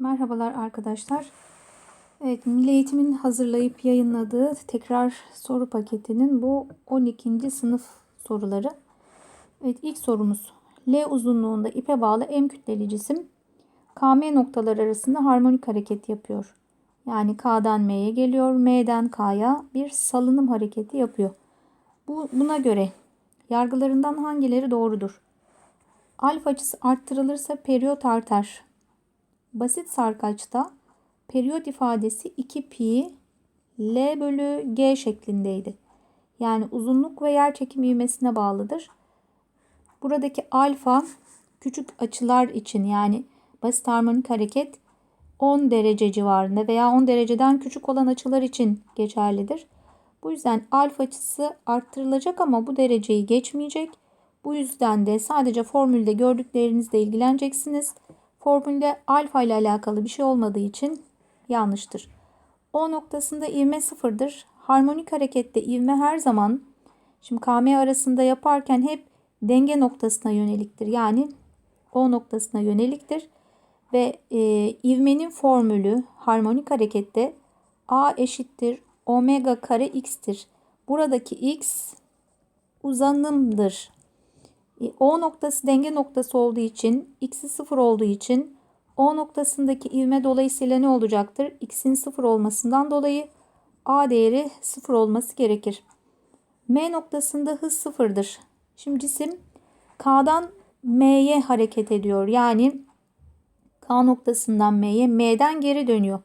Merhabalar arkadaşlar. Evet, Milli Eğitim'in hazırlayıp yayınladığı tekrar soru paketinin bu 12. sınıf soruları. Evet, ilk sorumuz. L uzunluğunda ipe bağlı M kütleli cisim KM noktalar arasında harmonik hareket yapıyor. Yani K'dan M'ye geliyor, M'den K'ya bir salınım hareketi yapıyor. Bu, buna göre yargılarından hangileri doğrudur? Alfa açısı arttırılırsa periyot artar. Basit sarkaçta periyot ifadesi 2 pi L bölü G şeklindeydi. Yani uzunluk ve yer çekim ivmesine bağlıdır. Buradaki alfa küçük açılar için yani basit harmonik hareket 10 derece civarında veya 10 dereceden küçük olan açılar için geçerlidir. Bu yüzden alfa açısı arttırılacak ama bu dereceyi geçmeyecek. Bu yüzden de sadece formülde gördüklerinizle ilgileneceksiniz. Formülde alfa ile alakalı bir şey olmadığı için yanlıştır. O noktasında ivme sıfırdır. Harmonik harekette ivme her zaman şimdi KM arasında yaparken hep denge noktasına yöneliktir. Yani O noktasına yöneliktir. Ve e, ivmenin formülü harmonik harekette A eşittir omega kare x'tir. Buradaki x uzanımdır. E, o noktası denge noktası olduğu için, x'i sıfır olduğu için O noktasındaki ivme dolayısıyla ne olacaktır? X'in sıfır olmasından dolayı A değeri sıfır olması gerekir. M noktasında hız sıfırdır. Şimdi cisim K'dan M'ye hareket ediyor. Yani K noktasından M'ye, M'den geri dönüyor.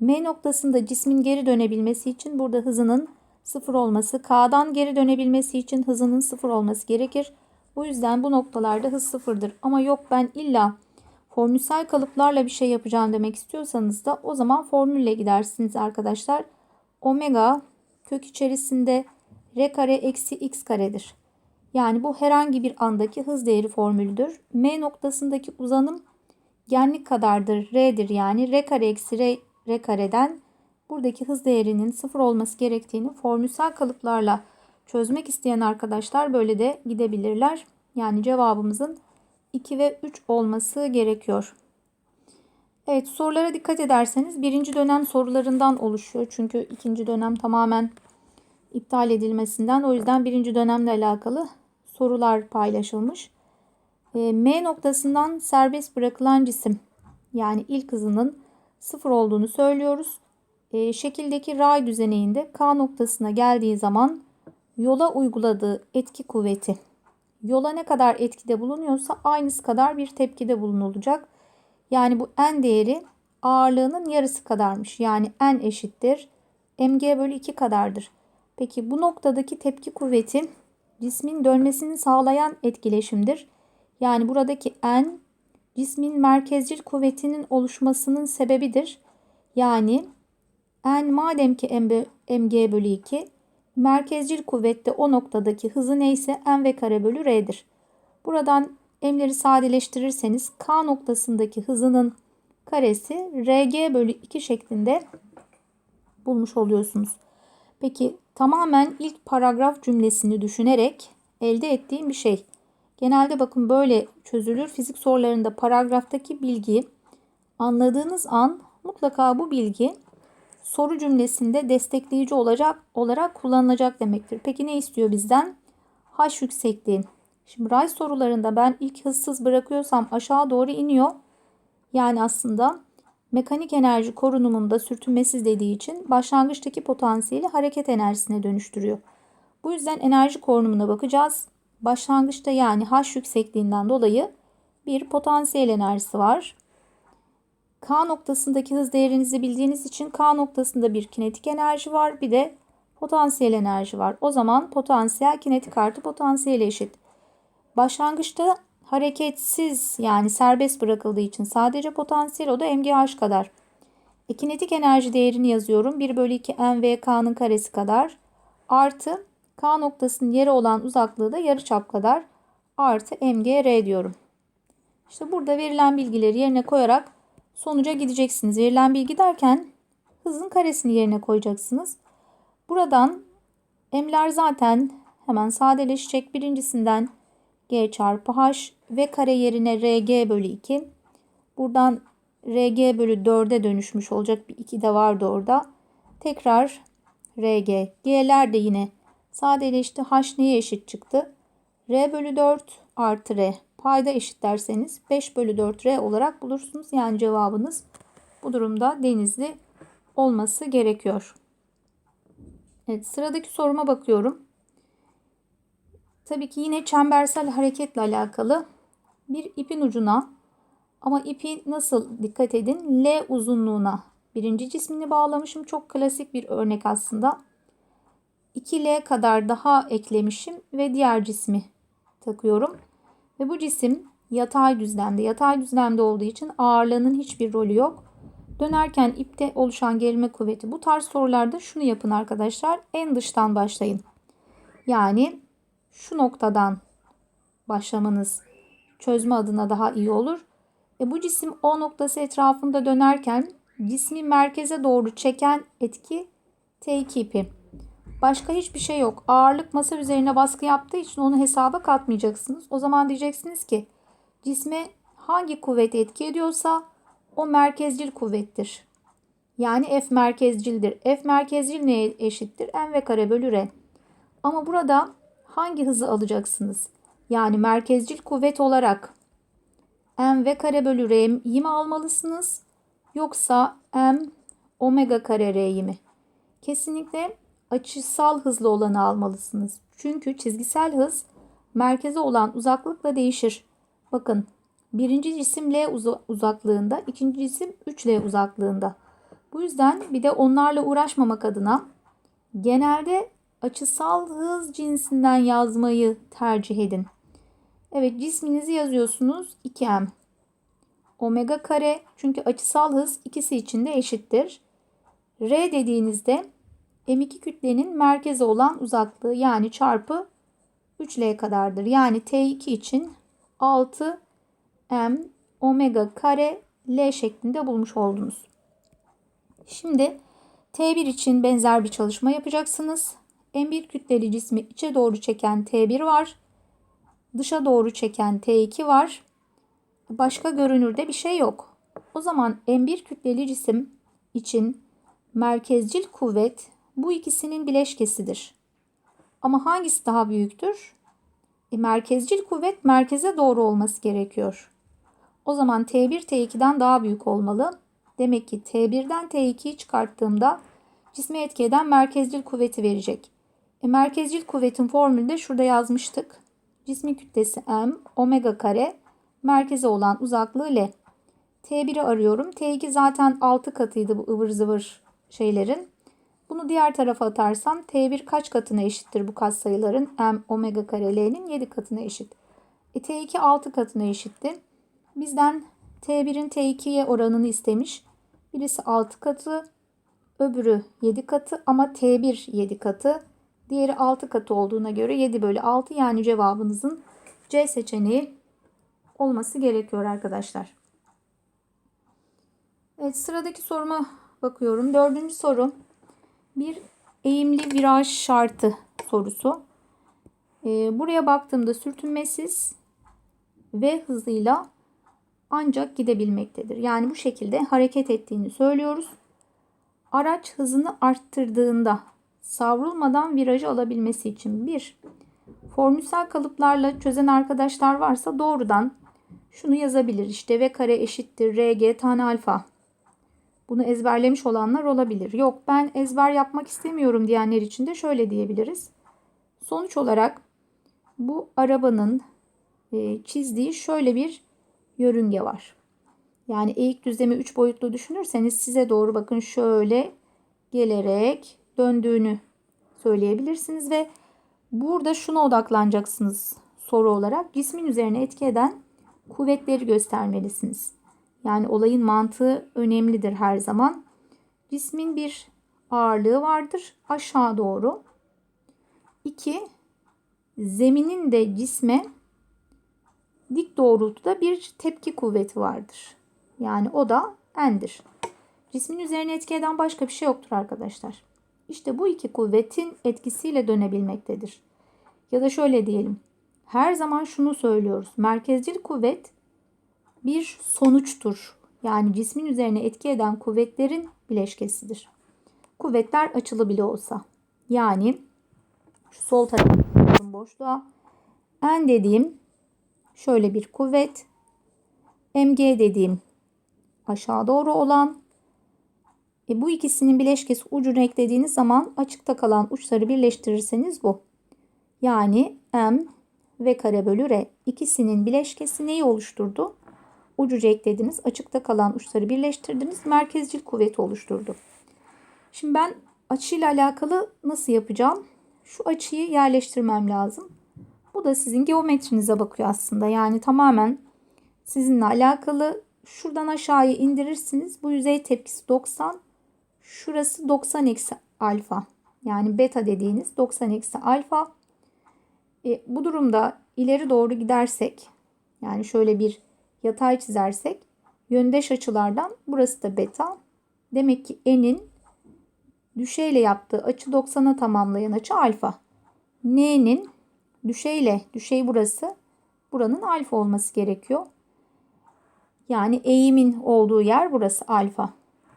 M noktasında cismin geri dönebilmesi için burada hızının sıfır olması, K'dan geri dönebilmesi için hızının sıfır olması gerekir. Bu yüzden bu noktalarda hız sıfırdır. Ama yok ben illa formülsel kalıplarla bir şey yapacağım demek istiyorsanız da o zaman formülle gidersiniz arkadaşlar. Omega kök içerisinde r kare eksi x karedir. Yani bu herhangi bir andaki hız değeri formülüdür. M noktasındaki uzanım genlik kadardır. R'dir yani r kare eksi r, r kareden buradaki hız değerinin sıfır olması gerektiğini formülsel kalıplarla çözmek isteyen arkadaşlar böyle de gidebilirler. Yani cevabımızın 2 ve 3 olması gerekiyor. Evet sorulara dikkat ederseniz birinci dönem sorularından oluşuyor. Çünkü ikinci dönem tamamen iptal edilmesinden o yüzden birinci dönemle alakalı sorular paylaşılmış. E, M noktasından serbest bırakılan cisim yani ilk hızının sıfır olduğunu söylüyoruz. E, şekildeki ray düzeneğinde K noktasına geldiği zaman yola uyguladığı etki kuvveti yola ne kadar etkide bulunuyorsa aynısı kadar bir tepkide bulunulacak. Yani bu n değeri ağırlığının yarısı kadarmış. Yani n eşittir mg bölü 2 kadardır. Peki bu noktadaki tepki kuvveti cismin dönmesini sağlayan etkileşimdir. Yani buradaki n cismin merkezcil kuvvetinin oluşmasının sebebidir. Yani n madem ki mg bölü 2 merkezcil kuvvette o noktadaki hızı neyse m v kare bölü r'dir. Buradan m'leri sadeleştirirseniz k noktasındaki hızının karesi rg bölü 2 şeklinde bulmuş oluyorsunuz. Peki tamamen ilk paragraf cümlesini düşünerek elde ettiğim bir şey. Genelde bakın böyle çözülür. Fizik sorularında paragraftaki bilgi anladığınız an mutlaka bu bilgi soru cümlesinde destekleyici olacak olarak kullanılacak demektir. Peki ne istiyor bizden? H yüksekliği. Şimdi ray sorularında ben ilk hızsız bırakıyorsam aşağı doğru iniyor. Yani aslında mekanik enerji korunumunda sürtünmesiz dediği için başlangıçtaki potansiyeli hareket enerjisine dönüştürüyor. Bu yüzden enerji korunumuna bakacağız. Başlangıçta yani H yüksekliğinden dolayı bir potansiyel enerjisi var. K noktasındaki hız değerinizi bildiğiniz için K noktasında bir kinetik enerji var. Bir de potansiyel enerji var. O zaman potansiyel kinetik artı potansiyel eşit. Başlangıçta hareketsiz yani serbest bırakıldığı için sadece potansiyel o da mgh kadar. E, kinetik enerji değerini yazıyorum. 1 bölü 2 mvk'nın karesi kadar. Artı k noktasının yeri olan uzaklığı da yarıçap kadar. Artı mgr diyorum. İşte burada verilen bilgileri yerine koyarak sonuca gideceksiniz. Verilen bilgi derken hızın karesini yerine koyacaksınız. Buradan m'ler zaten hemen sadeleşecek. Birincisinden g çarpı h ve kare yerine rg bölü 2. Buradan RG bölü 4'e dönüşmüş olacak. Bir 2 de vardı orada. Tekrar RG. G'ler de yine sadeleşti. H neye eşit çıktı? R bölü 4 artı R. Payda eşit derseniz 5 bölü 4 R olarak bulursunuz. Yani cevabınız bu durumda denizli olması gerekiyor. Evet sıradaki soruma bakıyorum. Tabii ki yine çembersel hareketle alakalı bir ipin ucuna ama ipi nasıl dikkat edin L uzunluğuna birinci cismini bağlamışım. Çok klasik bir örnek aslında. 2L kadar daha eklemişim ve diğer cismi takıyorum. Ve bu cisim yatay düzlemde. Yatay düzlemde olduğu için ağırlığının hiçbir rolü yok. Dönerken ipte oluşan gerilme kuvveti. Bu tarz sorularda şunu yapın arkadaşlar. En dıştan başlayın. Yani şu noktadan başlamanız çözme adına daha iyi olur. E bu cisim O noktası etrafında dönerken cismi merkeze doğru çeken etki T2 ipi. Başka hiçbir şey yok. Ağırlık masa üzerine baskı yaptığı için onu hesaba katmayacaksınız. O zaman diyeceksiniz ki cisme hangi kuvvet etki ediyorsa o merkezcil kuvvettir. Yani F merkezcildir. F merkezcil neye eşittir? M v kare bölü R. Ama burada hangi hızı alacaksınız? Yani merkezcil kuvvet olarak m v kare bölü r'yi mi almalısınız? Yoksa m omega kare r'yi mi? Kesinlikle açısal hızlı olanı almalısınız. Çünkü çizgisel hız merkeze olan uzaklıkla değişir. Bakın birinci cisim L uzaklığında, ikinci cisim 3L uzaklığında. Bu yüzden bir de onlarla uğraşmamak adına genelde açısal hız cinsinden yazmayı tercih edin. Evet cisminizi yazıyorsunuz 2m. Omega kare çünkü açısal hız ikisi için de eşittir. R dediğinizde M2 kütlenin merkeze olan uzaklığı yani çarpı 3L kadardır. Yani T2 için 6 M omega kare L şeklinde bulmuş oldunuz. Şimdi T1 için benzer bir çalışma yapacaksınız. M1 kütleli cismi içe doğru çeken T1 var. Dışa doğru çeken T2 var. Başka görünürde bir şey yok. O zaman M1 kütleli cisim için merkezcil kuvvet bu ikisinin bileşkesidir. Ama hangisi daha büyüktür? E, merkezcil kuvvet merkeze doğru olması gerekiyor. O zaman T1 T2'den daha büyük olmalı. Demek ki T1'den T2'yi çıkarttığımda cisme etki eden merkezcil kuvveti verecek. E, merkezcil kuvvetin formülü de şurada yazmıştık. Cismin kütlesi m, omega kare, merkeze olan uzaklığı L. T1'i arıyorum. T2 zaten 6 katıydı bu ıvır zıvır şeylerin. Bunu diğer tarafa atarsam T1 kaç katına eşittir bu katsayıların? M omega kare L'nin 7 katına eşit. E, T2 6 katına eşitti. Bizden T1'in T2'ye oranını istemiş. Birisi 6 katı, öbürü 7 katı ama T1 7 katı. Diğeri 6 katı olduğuna göre 7 bölü 6 yani cevabınızın C seçeneği olması gerekiyor arkadaşlar. Evet sıradaki soruma bakıyorum. Dördüncü soru bir eğimli viraj şartı sorusu. Ee, buraya baktığımda sürtünmesiz v hızıyla ancak gidebilmektedir. Yani bu şekilde hareket ettiğini söylüyoruz. Araç hızını arttırdığında savrulmadan virajı alabilmesi için bir formülsel kalıplarla çözen arkadaşlar varsa doğrudan şunu yazabilir. İşte v kare eşittir rg tane alfa. Bunu ezberlemiş olanlar olabilir. Yok ben ezber yapmak istemiyorum diyenler için de şöyle diyebiliriz. Sonuç olarak bu arabanın e, çizdiği şöyle bir yörünge var. Yani eğik düzlemi 3 boyutlu düşünürseniz size doğru bakın şöyle gelerek döndüğünü söyleyebilirsiniz ve burada şuna odaklanacaksınız soru olarak. Cismin üzerine etki eden kuvvetleri göstermelisiniz. Yani olayın mantığı önemlidir her zaman. Cismin bir ağırlığı vardır aşağı doğru. 2. Zeminin de cisme dik doğrultuda bir tepki kuvveti vardır. Yani o da n'dir. Cismin üzerine etki eden başka bir şey yoktur arkadaşlar. İşte bu iki kuvvetin etkisiyle dönebilmektedir. Ya da şöyle diyelim. Her zaman şunu söylüyoruz. Merkezcil kuvvet bir sonuçtur. Yani cismin üzerine etki eden kuvvetlerin bileşkesidir. Kuvvetler açılı bile olsa. Yani şu sol tarafın boşluğa N dediğim şöyle bir kuvvet. MG dediğim aşağı doğru olan e bu ikisinin bileşkesi ucunu eklediğiniz zaman açıkta kalan uçları birleştirirseniz bu. Yani M ve kare bölü R ikisinin bileşkesi neyi oluşturdu? Ucucu eklediniz. Açıkta kalan uçları birleştirdiniz. Merkezcil kuvveti oluşturdu. Şimdi ben açıyla alakalı nasıl yapacağım? Şu açıyı yerleştirmem lazım. Bu da sizin geometrinize bakıyor aslında. Yani tamamen sizinle alakalı. Şuradan aşağıya indirirsiniz. Bu yüzey tepkisi 90. Şurası 90 eksi alfa. Yani beta dediğiniz 90 eksi alfa. E, bu durumda ileri doğru gidersek yani şöyle bir yatay çizersek yöndeş açılardan burası da beta. Demek ki n'in düşeyle yaptığı açı 90'a tamamlayan açı alfa. N'nin düşeyle, düşey burası, buranın alfa olması gerekiyor. Yani eğimin olduğu yer burası alfa.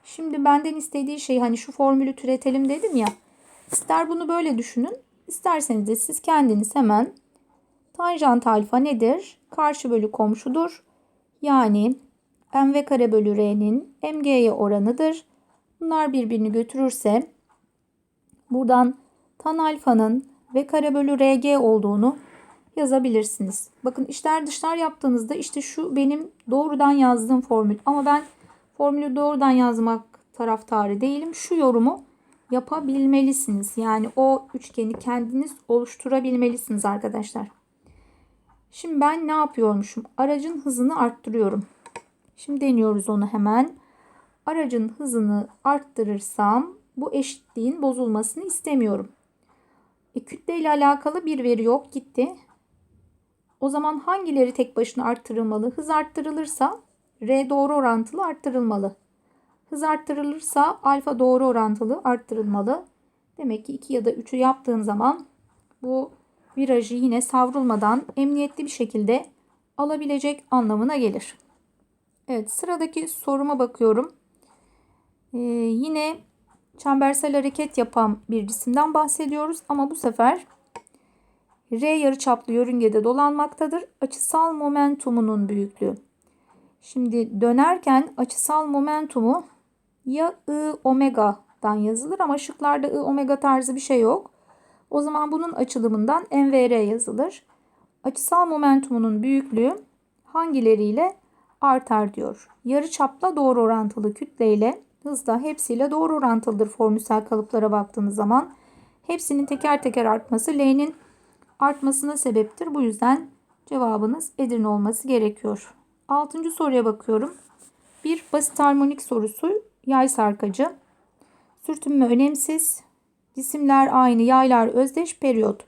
Şimdi benden istediği şey hani şu formülü türetelim dedim ya. İster bunu böyle düşünün. isterseniz de siz kendiniz hemen tanjant alfa nedir? Karşı bölü komşudur. Yani mv kare bölü r'nin mg'ye oranıdır. Bunlar birbirini götürürse buradan tan alfanın v kare bölü rg olduğunu yazabilirsiniz. Bakın içler dışlar yaptığınızda işte şu benim doğrudan yazdığım formül. Ama ben formülü doğrudan yazmak taraftarı değilim. Şu yorumu yapabilmelisiniz. Yani o üçgeni kendiniz oluşturabilmelisiniz arkadaşlar. Şimdi ben ne yapıyormuşum? Aracın hızını arttırıyorum. Şimdi deniyoruz onu hemen. Aracın hızını arttırırsam bu eşitliğin bozulmasını istemiyorum. E, kütle ile alakalı bir veri yok gitti. O zaman hangileri tek başına arttırılmalı? Hız arttırılırsa R doğru orantılı arttırılmalı. Hız arttırılırsa alfa doğru orantılı arttırılmalı. Demek ki 2 ya da 3'ü yaptığın zaman bu virajı yine savrulmadan emniyetli bir şekilde alabilecek anlamına gelir. Evet sıradaki soruma bakıyorum. Ee, yine çembersel hareket yapan bir cisimden bahsediyoruz ama bu sefer R yarıçaplı yörüngede dolanmaktadır. Açısal momentumunun büyüklüğü. Şimdi dönerken açısal momentumu ya I omega'dan yazılır ama şıklarda I omega tarzı bir şey yok. O zaman bunun açılımından MVR yazılır. Açısal momentumunun büyüklüğü hangileriyle artar diyor. Yarıçapla doğru orantılı kütleyle hızla hepsiyle doğru orantılıdır formülsel kalıplara baktığınız zaman. Hepsinin teker teker artması L'nin artmasına sebeptir. Bu yüzden cevabınız Edirne olması gerekiyor. Altıncı soruya bakıyorum. Bir basit harmonik sorusu yay sarkacı. Sürtünme önemsiz. Cisimler aynı, yaylar özdeş, periyot.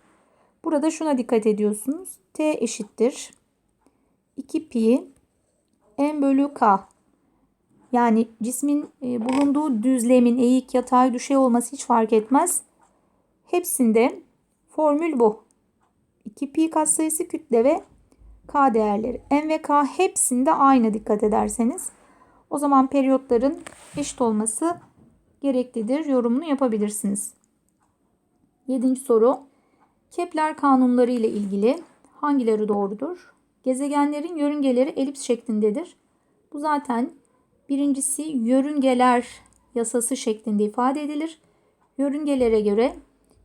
Burada şuna dikkat ediyorsunuz. T eşittir. 2 pi m bölü k. Yani cismin e, bulunduğu düzlemin eğik, yatay, düşey olması hiç fark etmez. Hepsinde formül bu. 2 pi katsayısı kütle ve k değerleri. M ve k hepsinde aynı dikkat ederseniz. O zaman periyotların eşit olması gereklidir. Yorumunu yapabilirsiniz. Yedinci soru. Kepler kanunları ile ilgili hangileri doğrudur? Gezegenlerin yörüngeleri elips şeklindedir. Bu zaten birincisi yörüngeler yasası şeklinde ifade edilir. Yörüngelere göre,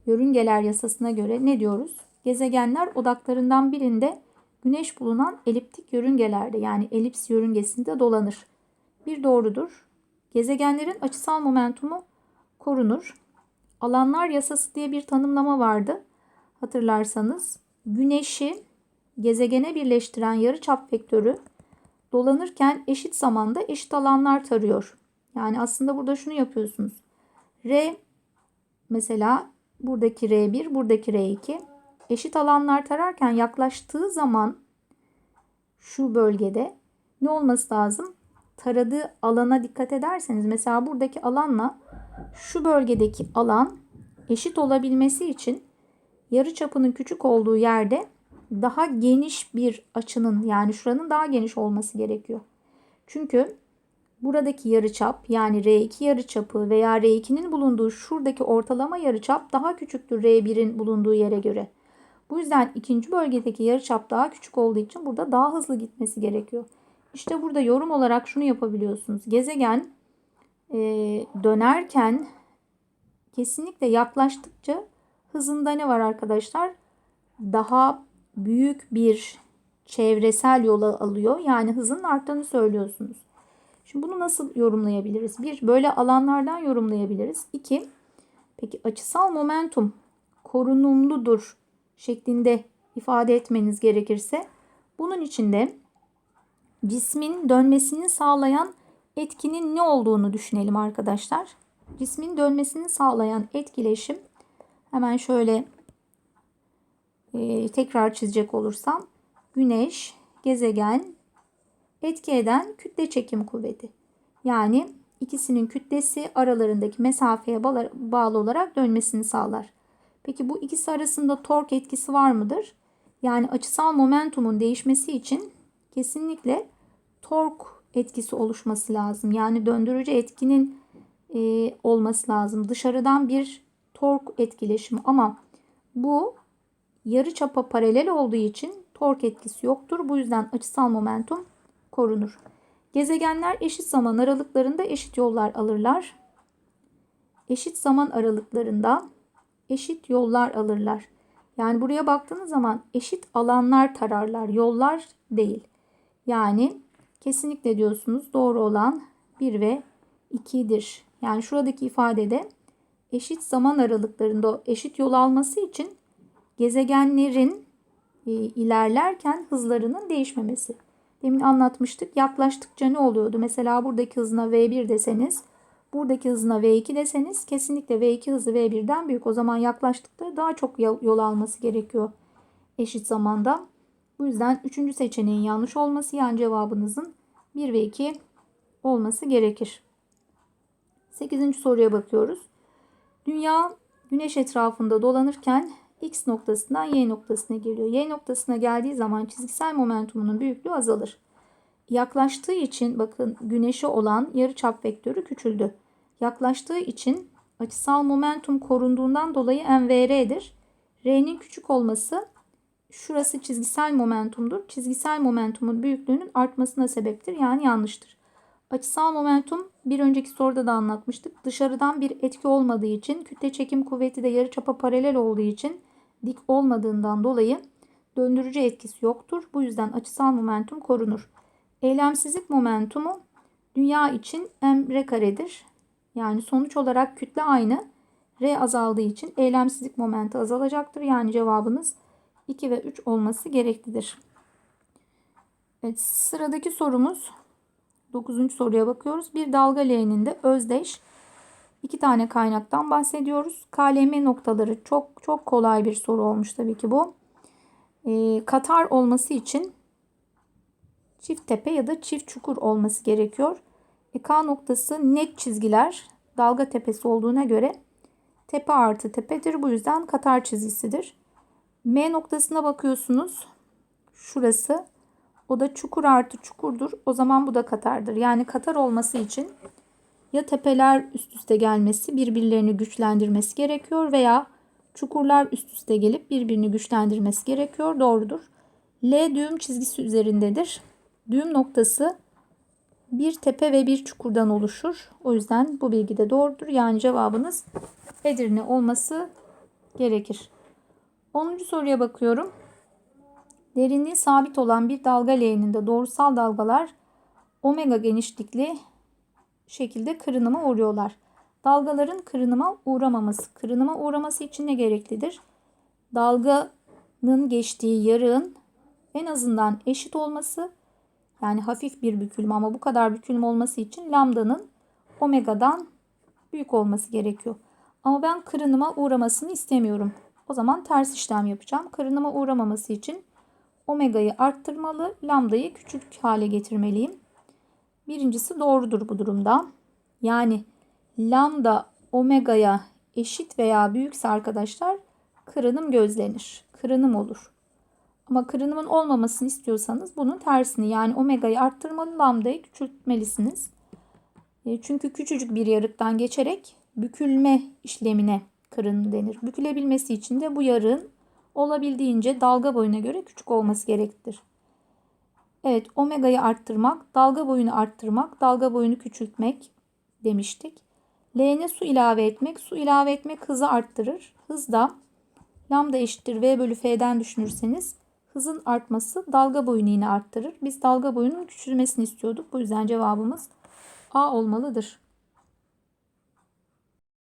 yörüngeler yasasına göre ne diyoruz? Gezegenler odaklarından birinde güneş bulunan eliptik yörüngelerde yani elips yörüngesinde dolanır. Bir doğrudur. Gezegenlerin açısal momentumu korunur. Alanlar yasası diye bir tanımlama vardı. Hatırlarsanız güneşi gezegene birleştiren yarıçap vektörü dolanırken eşit zamanda eşit alanlar tarıyor. Yani aslında burada şunu yapıyorsunuz. R mesela buradaki R1, buradaki R2 eşit alanlar tararken yaklaştığı zaman şu bölgede ne olması lazım? Taradığı alana dikkat ederseniz mesela buradaki alanla şu bölgedeki alan eşit olabilmesi için yarı çapının küçük olduğu yerde daha geniş bir açının yani şuranın daha geniş olması gerekiyor. Çünkü buradaki yarıçap yani R2 yarıçapı veya R2'nin bulunduğu şuradaki ortalama yarıçap daha küçüktür R1'in bulunduğu yere göre. Bu yüzden ikinci bölgedeki yarıçap daha küçük olduğu için burada daha hızlı gitmesi gerekiyor. İşte burada yorum olarak şunu yapabiliyorsunuz. Gezegen e, dönerken kesinlikle yaklaştıkça hızında ne var arkadaşlar? Daha büyük bir çevresel yola alıyor. Yani hızın arttığını söylüyorsunuz. Şimdi bunu nasıl yorumlayabiliriz? Bir, böyle alanlardan yorumlayabiliriz. İki, peki açısal momentum korunumludur şeklinde ifade etmeniz gerekirse bunun içinde cismin dönmesini sağlayan etkinin ne olduğunu düşünelim arkadaşlar. Cismin dönmesini sağlayan etkileşim hemen şöyle e, tekrar çizecek olursam güneş, gezegen, etki eden kütle çekim kuvveti. Yani ikisinin kütlesi aralarındaki mesafeye bağlı olarak dönmesini sağlar. Peki bu ikisi arasında tork etkisi var mıdır? Yani açısal momentumun değişmesi için kesinlikle tork etkisi oluşması lazım. Yani döndürücü etkinin e, olması lazım. Dışarıdan bir tork etkileşimi ama bu yarı çapa paralel olduğu için tork etkisi yoktur. Bu yüzden açısal momentum korunur. Gezegenler eşit zaman aralıklarında eşit yollar alırlar. Eşit zaman aralıklarında eşit yollar alırlar. Yani buraya baktığınız zaman eşit alanlar tararlar, yollar değil. Yani kesinlikle diyorsunuz doğru olan 1 ve 2'dir. Yani şuradaki ifadede eşit zaman aralıklarında eşit yol alması için gezegenlerin e, ilerlerken hızlarının değişmemesi. Demin anlatmıştık. Yaklaştıkça ne oluyordu? Mesela buradaki hızına V1 deseniz, buradaki hızına V2 deseniz kesinlikle V2 hızı V1'den büyük. O zaman yaklaştıkça daha çok yol alması gerekiyor eşit zamanda. Bu yüzden üçüncü seçeneğin yanlış olması yani cevabınızın 1 ve 2 olması gerekir. 8. soruya bakıyoruz. Dünya güneş etrafında dolanırken X noktasından Y noktasına geliyor. Y noktasına geldiği zaman çizgisel momentumunun büyüklüğü azalır. Yaklaştığı için bakın güneşe olan yarıçap vektörü küçüldü. Yaklaştığı için açısal momentum korunduğundan dolayı mvr'dir. R'nin küçük olması şurası çizgisel momentumdur. Çizgisel momentumun büyüklüğünün artmasına sebeptir. Yani yanlıştır. Açısal momentum bir önceki soruda da anlatmıştık. Dışarıdan bir etki olmadığı için kütle çekim kuvveti de yarıçapa paralel olduğu için dik olmadığından dolayı döndürücü etkisi yoktur. Bu yüzden açısal momentum korunur. Eylemsizlik momentumu dünya için m r karedir. Yani sonuç olarak kütle aynı. R azaldığı için eylemsizlik momenti azalacaktır. Yani cevabınız 2 ve 3 olması gereklidir. Evet, sıradaki sorumuz 9. soruya bakıyoruz. Bir dalga leğeninde özdeş iki tane kaynaktan bahsediyoruz. KLM noktaları çok çok kolay bir soru olmuş tabii ki bu. E, katar olması için çift tepe ya da çift çukur olması gerekiyor. E, K noktası net çizgiler dalga tepesi olduğuna göre tepe artı tepedir. Bu yüzden katar çizgisidir. M noktasına bakıyorsunuz. Şurası. O da çukur artı çukurdur. O zaman bu da katardır. Yani katar olması için ya tepeler üst üste gelmesi birbirlerini güçlendirmesi gerekiyor veya çukurlar üst üste gelip birbirini güçlendirmesi gerekiyor. Doğrudur. L düğüm çizgisi üzerindedir. Düğüm noktası bir tepe ve bir çukurdan oluşur. O yüzden bu bilgi de doğrudur. Yani cevabınız Edirne olması gerekir. 10. soruya bakıyorum. Derinliği sabit olan bir dalga leğeninde doğrusal dalgalar omega genişlikli şekilde kırınıma uğruyorlar. Dalgaların kırınıma uğramaması. Kırınıma uğraması için ne gereklidir? Dalganın geçtiği yarığın en azından eşit olması yani hafif bir bükülme ama bu kadar bükülme olması için lambdanın omega'dan büyük olması gerekiyor. Ama ben kırınıma uğramasını istemiyorum. O zaman ters işlem yapacağım. Kırınıma uğramaması için omega'yı arttırmalı, lambdayı küçük hale getirmeliyim. Birincisi doğrudur bu durumda. Yani lambda omega'ya eşit veya büyükse arkadaşlar kırınım gözlenir. Kırınım olur. Ama kırınımın olmamasını istiyorsanız bunun tersini yani omega'yı arttırmalı lambdayı küçültmelisiniz. E, Çünkü küçücük bir yarıktan geçerek bükülme işlemine kırın denir. Bükülebilmesi için de bu yarığın olabildiğince dalga boyuna göre küçük olması gerektir. Evet, omega'yı arttırmak, dalga boyunu arttırmak, dalga boyunu küçültmek demiştik. L'ne su ilave etmek, su ilave etmek hızı arttırır. Hız da lambda eşittir v bölü f'den düşünürseniz hızın artması dalga boyunu yine arttırır. Biz dalga boyunun küçülmesini istiyorduk. Bu yüzden cevabımız A olmalıdır.